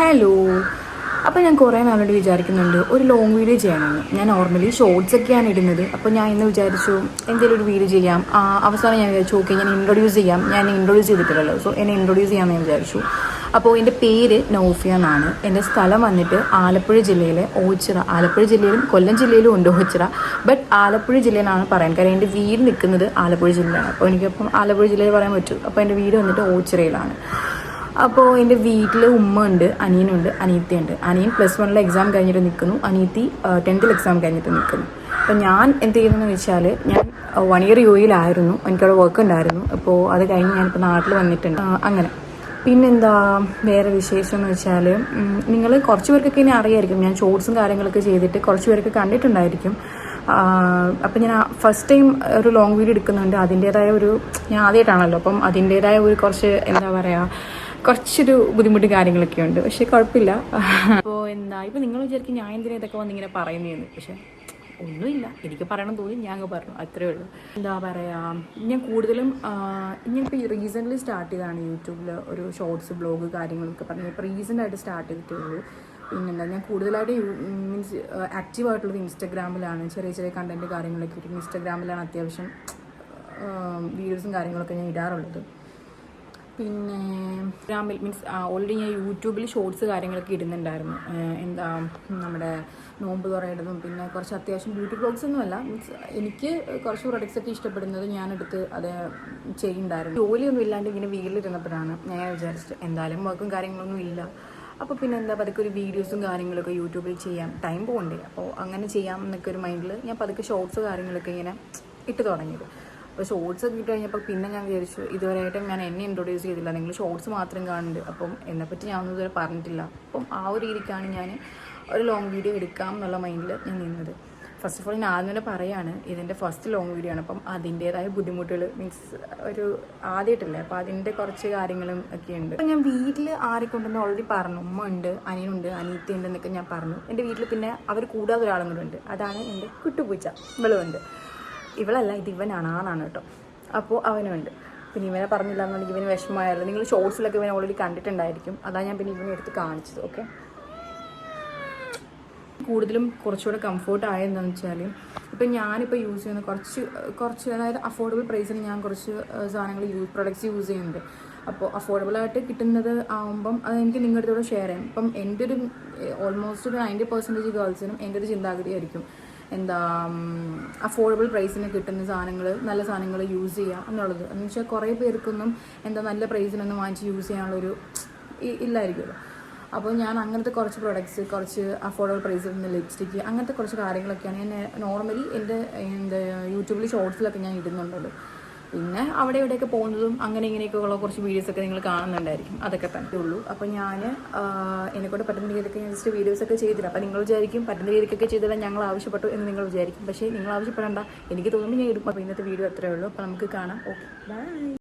Hello അപ്പോൾ ഞാൻ കുറേ നാളോട് വിചാരിക്കുന്നുണ്ട് ഒരു ലോങ് വീഡിയോ ചെയ്യണമെന്ന്. ഞാൻ നോർമലി ഷോർട്സ് ഒക്കെയാണ് ഇടുന്നത്. അപ്പോൾ ഞാൻ ഇന്ന് വിചാരിച്ചു എന്തെങ്കിലും ഒരു വീഡിയോ ചെയ്യാം. അവസാനം ഞാൻ വിചാരിച്ചു ഓക്കെ ഞാൻ ഇൻട്രൊഡ്യൂസ് ചെയ്യാം. ഞാൻ ഇൻട്രൊഡ്യൂസ് ചെയ്തിട്ടില്ലല്ലോ. സോ എന്നെ ഇൻട്രൊഡ്യൂസ് ചെയ്യാമെന്ന് ഞാൻ വിചാരിച്ചു. അപ്പോൾ എന്റെ പേര് നൗഫിയ എന്നാണ്. എന്റെ സ്ഥലം വന്നിട്ട് ആലപ്പുഴ ജില്ലയിലെ ഓച്ചിറ. ആലപ്പുഴ ജില്ലയിലും കൊല്ലം ജില്ലയിലും ഉണ്ട് ഓച്ചിറ. ബട്ട് ആലപ്പുഴ ജില്ലയിലാണ് പറയാൻ. കാരണം എന്റെ വീട് നിൽക്കുന്നത് ആലപ്പുഴ ജില്ലയിലാണ്. അപ്പോൾ എനിക്കപ്പം ആലപ്പുഴ ജില്ലയിൽ പറയാൻ പറ്റും. അപ്പോൾ എന്റെ വീട് വന്നിട്ട് ഓച്ചിറയിലാണ്. അപ്പോൾ എന്റെ വീട്ടിൽ ഉമ്മ ഉണ്ട് അനിയനുണ്ട് അനിയത്തിയുണ്ട്. അനിയൻ പ്ലസ് വണ്ണിൽ എക്സാം കഴിഞ്ഞിട്ട് നിൽക്കുന്നു അനിയത്തി ടെൻത്തിൽ എക്സാം കഴിഞ്ഞിട്ട് നിൽക്കുന്നു അപ്പോൾ ഞാൻ എന്ത് ചെയ്യുന്നതെന്ന് വെച്ചാൽ ഞാൻ വൺ ഇയർ യു യിലായിരുന്നു എനിക്കവിടെ വർക്ക് ഉണ്ടായിരുന്നു. അപ്പോൾ അത് കഴിഞ്ഞ് ഞാനിപ്പോൾ നാട്ടിൽ വന്നിട്ടുണ്ട്. അങ്ങനെ. പിന്നെന്താ വേറെ വിശേഷം എന്ന് വെച്ചാൽ നിങ്ങൾ കുറച്ച് പേർക്കൊക്കെ ഇനി അറിയായിരിക്കും. ഞാൻ ഷോർട്സും കാര്യങ്ങളൊക്കെ ചെയ്തിട്ട് കുറച്ച് പേർക്ക് കണ്ടിട്ടുണ്ടായിരിക്കും. അപ്പം ഞാൻ ഫസ്റ്റ് ടൈം ഒരു ലോങ് വീഡിയോ എടുക്കുന്നുണ്ട്. അതിന്റേതായ ഒരു ഞാൻ ആദ്യമായിട്ടാണല്ലോ. അപ്പം അതിന്റേതായ ഒരു കുറച്ച് എന്താ പറയുക കുറച്ചൊരു ബുദ്ധിമുട്ട് കാര്യങ്ങളൊക്കെ ഉണ്ട്. പക്ഷെ കുഴപ്പമില്ല. അപ്പോൾ എന്താ ഇപ്പം നിങ്ങൾ വിചാരിക്കും ഞാൻ എന്തിനാ ഇതൊക്കെ വന്നിങ്ങനെ പറയുന്നതെന്ന് പക്ഷെ ഒന്നുമില്ല. എനിക്ക് പറയണം തോന്നി ഞാൻ അങ്ങ് പറഞ്ഞു. അത്രേ ഉള്ളൂ. എന്താ പറയുക ഞാൻ കൂടുതലും ഞാൻ ഇപ്പോൾ റീസെന്റ്ലി സ്റ്റാർട്ട് ചെയ്തതാണ് യൂട്യൂബിൽ ഒരു ഷോർട്സ് ബ്ലോഗ് കാര്യങ്ങളൊക്കെ പറഞ്ഞു. ഇപ്പോൾ റീസെന്റ് ആയിട്ട് സ്റ്റാർട്ട് ചെയ്തിട്ടേ ഉള്ളൂ പിന്നെന്താ ഞാൻ കൂടുതലായിട്ട് മീൻസ് ആക്റ്റീവ് ആയിട്ടുള്ളത് ഇൻസ്റ്റഗ്രാമിലാണ്. ചെറിയ ചെറിയ കണ്ടന്റ് കാര്യങ്ങളൊക്കെ ഇൻസ്റ്റഗ്രാമിലാണ് അത്യാവശ്യം വീഡിയോസും കാര്യങ്ങളൊക്കെ ഞാൻ ഇടാറുള്ളത്. പിന്നെ ഇൻസ്റ്റാഗ്രാമിൽ മീൻസ് ഓൾറെഡി ഞാൻ യൂട്യൂബിൽ ഷോർട്സ് കാര്യങ്ങളൊക്കെ ഇടുന്നുണ്ടായിരുന്നു. എന്താ നമ്മുടെ നോമ്പ് തുറയിടുന്നതും പിന്നെ കുറച്ച് അത്യാവശ്യം ബ്യൂട്ടി ബ്ലോഗ്സ് ഒന്നുമല്ല മീൻസ് എനിക്ക് കുറച്ച് പ്രൊഡക്ട്സ് ഒക്കെ ഇഷ്ടപ്പെടുന്നത് ഞാനെടുത്ത് അത് ചെയ്യുന്നുണ്ടായിരുന്നു. ജോലിയൊന്നും ഇല്ലാണ്ട് ഇങ്ങനെ വീട്ടിലിരുന്നപ്പോഴാണ് ഞാൻ വിചാരിച്ചത് എന്തായാലും വർക്കും കാര്യങ്ങളൊന്നും ഇല്ല. അപ്പോൾ പിന്നെ എന്താ പതുക്കെ ഒരു വീഡിയോസും കാര്യങ്ങളൊക്കെ യൂട്യൂബിൽ ചെയ്യാം. ടൈം പോകണ്ടേ അപ്പോൾ അങ്ങനെ ചെയ്യാം എന്നൊക്കെ ഒരു മൈൻഡിൽ ഞാൻ പതുക്കെ ഷോർട്സ് കാര്യങ്ങളൊക്കെ ഇങ്ങനെ ഇട്ട് തുടങ്ങിയത്. അപ്പോൾ ഷോർട്സ് ഒക്കെ കിട്ടി കഴിഞ്ഞപ്പോൾ പിന്നെ ഞാൻ വിചാരിച്ചു ഇതുവരെയായിട്ടും ഞാൻ എന്നെ ഇൻട്രൊഡ്യൂസ് ചെയ്തില്ല. നിങ്ങൾ ഷോർട്സ് മാത്രം കാണുന്നുണ്ട്. അപ്പം എന്നെപ്പറ്റി ഞാൻ ഒന്നും ഇതുവരെ പറഞ്ഞിട്ടില്ല. അപ്പം ആ ഒരു രീതിക്കാണ് ഞാൻ ഒരു ലോങ് വീഡിയോ എടുക്കാം എന്നുള്ള മൈൻഡിൽ ഞാൻ നിന്നത്. ഫസ്റ്റ് ഓഫ് ഓൾ ഞാൻ ആദ്യം തന്നെ പറയാണ് ഇതിന്റെ ഫസ്റ്റ് ലോങ് വീഡിയോ ആണ്. അപ്പം അതിന്റേതായ ബുദ്ധിമുട്ടുകൾ മീൻസ് ഒരു ആദ്യമായിട്ടല്ലേ അപ്പം അതിന്റെ കുറച്ച് കാര്യങ്ങളും ഒക്കെ ഉണ്ട്. അപ്പം ഞാൻ വീട്ടിൽ ആരെ കൊണ്ടുവന്ന് ഓൾറെഡി പറഞ്ഞു. ഉമ്മ ഉണ്ട് അനിയനുണ്ട് അനിയത്തി ഉണ്ട് എന്നൊക്കെ ഞാൻ പറഞ്ഞു. എന്റെ വീട്ടിൽ പിന്നെ അവർ കൂടാതെ ഒരാളും കൂടെ ഉണ്ട്. അതാണ് എന്റെ കുട്ടുപൂച്ച. ഇവളുണ്ട് ഇവളല്ല ഇത് ഇവനാണ് ആണാണ് കേട്ടോ. അപ്പോൾ അവനുണ്ട്. പിന്നെ ഇവനെ പറഞ്ഞില്ല എന്നുണ്ടെങ്കിൽ ഇവന് വിഷമമായാലും നിങ്ങൾ ഷോർട്സിലൊക്കെ ഇവനെ ഓൾറെഡി കണ്ടിട്ടുണ്ടായിരിക്കും. അതാണ് ഞാൻ പിന്നെ ഇവനെ എടുത്ത് കാണിച്ചത് ഓക്കെ കൂടുതലും കുറച്ചുകൂടെ കംഫോർട്ട് ആയെന്താണെന്ന് വെച്ചാൽ ഇപ്പം ഞാനിപ്പോൾ യൂസ് ചെയ്യുന്ന കുറച്ച് കുറച്ച് അതായത് അഫോർഡബിൾ പ്രൈസിന് ഞാൻ കുറച്ച് സാധനങ്ങൾ യൂസ് പ്രൊഡക്ട്സ് യൂസ് ചെയ്യുന്നുണ്ട്. അപ്പോൾ അഫോർഡബിൾ ആയിട്ട് കിട്ടുന്നത് ആകുമ്പം അത് എനിക്ക് നിങ്ങളുടെ കൂടെ ഷെയർ ചെയ്യാം. ഇപ്പം എന്റെ ഒരു ഓൾമോസ്റ്റ് ഒരു നയന്റി പെർസെന്റേജ് ഗേൾസിനും എന്റെ ഒരു ചിന്താഗതിയായിരിക്കും എന്താ അഫോർഡബിൾ പ്രൈസിന് കിട്ടുന്ന സാധനങ്ങൾ നല്ല സാധനങ്ങൾ യൂസ് ചെയ്യുക എന്നുള്ളത്. എന്ന് വെച്ചാൽ കുറേ പേർക്കൊന്നും എന്താ നല്ല പ്രൈസിനൊന്നും വാങ്ങിച്ച് യൂസ് ചെയ്യാനുള്ളൊരു ഇല്ലായിരിക്കുമല്ലോ അപ്പോൾ ഞാൻ അങ്ങനത്തെ കുറച്ച് പ്രൊഡക്ട്സ് കുറച്ച് അഫോർഡബിൾ പ്രൈസിൽ നിന്ന് ലിപ്സ്റ്റിക്ക് അങ്ങനത്തെ കുറച്ച് കാര്യങ്ങളൊക്കെയാണ് ഞാൻ നോർമലി എന്റെ എന്താ യൂട്യൂബിൽ ഷോർട്സിലൊക്കെ ഞാൻ ഇടുന്നുണ്ടല്ലോ പിന്നെ അവിടെ ഇവിടെയൊക്കെ പോകുന്നതും അങ്ങനെ ഇങ്ങനെയൊക്കെ ഉള്ള കുറച്ച് വീഡിയോസൊക്കെ നിങ്ങൾ കാണുന്നുണ്ടായിരിക്കും. അതൊക്കെ തന്നെ. ഉള്ളൂ. അപ്പോൾ ഞാൻ എന്നെക്കൊണ്ട് പറ്റുന്ന രീതിയിലൊക്കെ ഞാൻ ജസ്റ്റ് വീഡിയോസൊക്കെ ചെയ്തില്ല അപ്പോൾ നിങ്ങൾ വിചാരിക്കും പറ്റുന്ന രീതിക്കൊക്കെ ചെയ്തില്ല ഞങ്ങൾ ആവശ്യപ്പെട്ടു എന്ന് നിങ്ങൾ വിചാരിക്കും. പക്ഷേ നിങ്ങൾ ആവശ്യപ്പെടേണ്ട. എനിക്ക് തോന്നുന്നു ഞാൻ അപ്പോൾ ഇന്നത്തെ വീഡിയോ അത്രയേ ഉള്ളൂ. അപ്പോൾ നമുക്ക് കാണാം. Okay bye